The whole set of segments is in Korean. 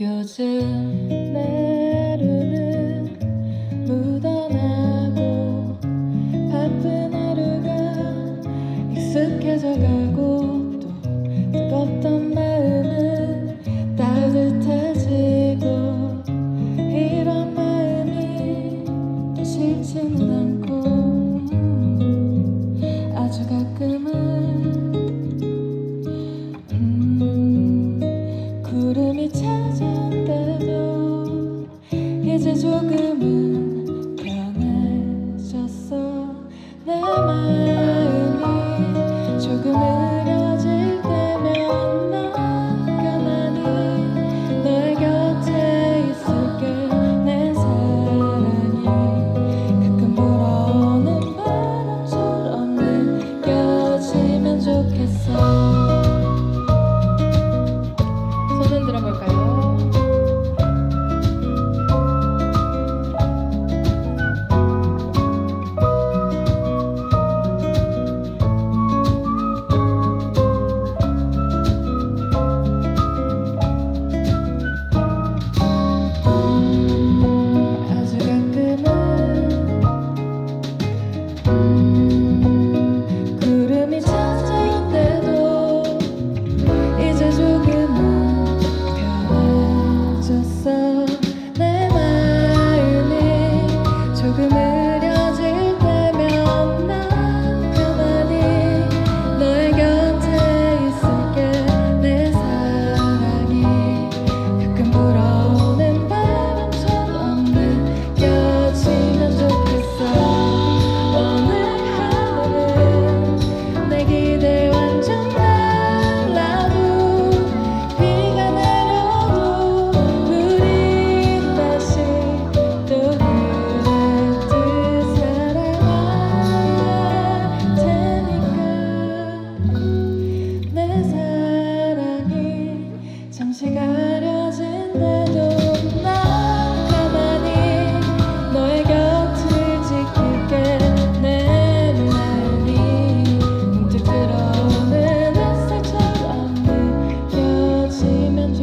요즘 내 하루는 묻어나고 바쁜 하루가 익숙해져 가고 또 뜨겁던 마음은 따뜻해지고 이런 마음이 또 싫지는 않고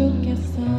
look at.